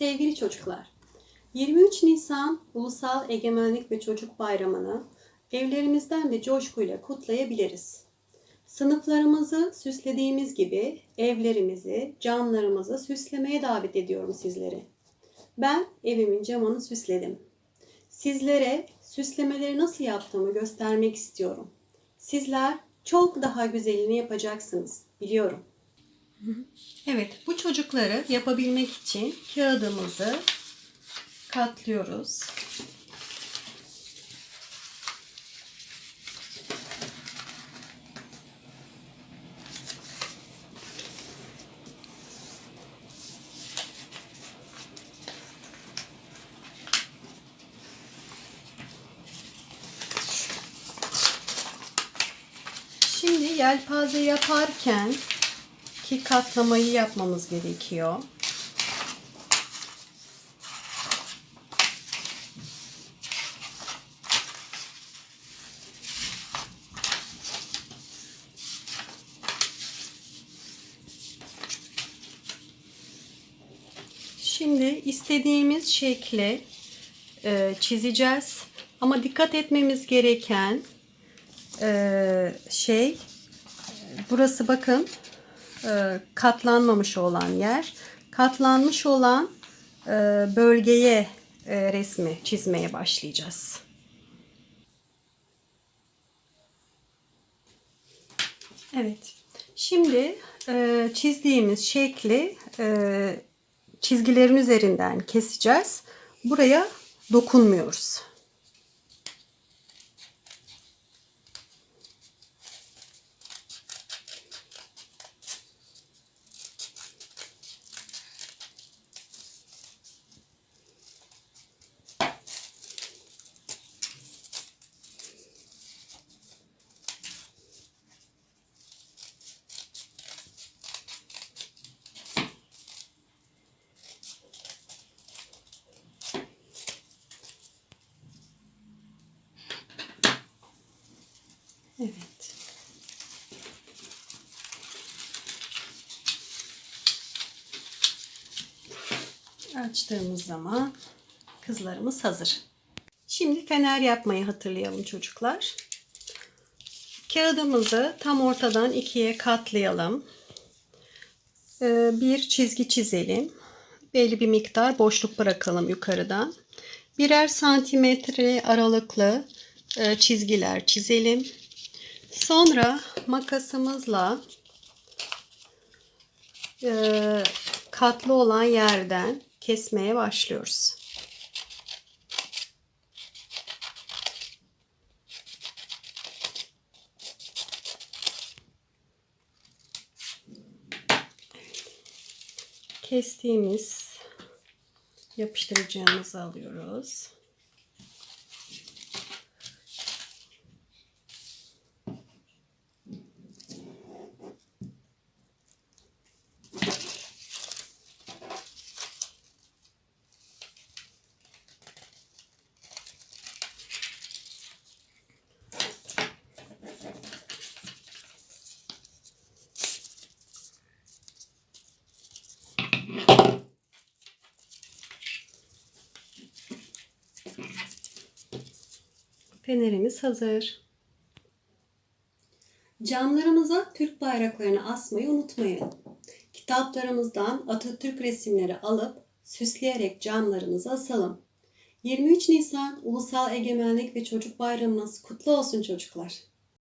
Sevgili çocuklar, 23 Nisan Ulusal Egemenlik ve Çocuk Bayramı'nı evlerimizden de coşkuyla kutlayabiliriz. Sınıflarımızı süslediğimiz gibi evlerimizi, camlarımızı süslemeye davet ediyorum sizleri. Ben evimin camını süsledim. Sizlere süslemeleri nasıl yaptığımı göstermek istiyorum. Sizler çok daha güzelini yapacaksınız, biliyorum. Evet, bu çocukları yapabilmek için kağıdımızı katlıyoruz. Şimdi yelpaze yaparken ki katlamayı yapmamız gerekiyor. Şimdi istediğimiz şekli e, çizeceğiz. Ama dikkat etmemiz gereken e, şey burası bakın e, katlanmamış olan yer. Katlanmış olan e, bölgeye e, resmi çizmeye başlayacağız. Evet. Şimdi çizdiğimiz şekli çizgilerin üzerinden keseceğiz. Buraya dokunmuyoruz. Evet. Açtığımız zaman kızlarımız hazır. Şimdi fener yapmayı hatırlayalım çocuklar. Kağıdımızı tam ortadan ikiye katlayalım. Ee, Bir çizgi çizelim. Belli bir miktar boşluk bırakalım yukarıdan. Birer santimetre aralıklı e, çizgiler çizelim. Sonra makasımızla e, katlı olan yerden kesmeye başlıyoruz. Kestiğimiz yapıştırıcımızı alıyoruz. Fenerimiz hazır. Camlarımıza Türk bayraklarını asmayı unutmayın. Kitaplarımızdan Atatürk resimleri alıp süsleyerek camlarımıza asalım. 23 Nisan Ulusal Egemenlik ve Çocuk Bayramınız kutlu olsun çocuklar.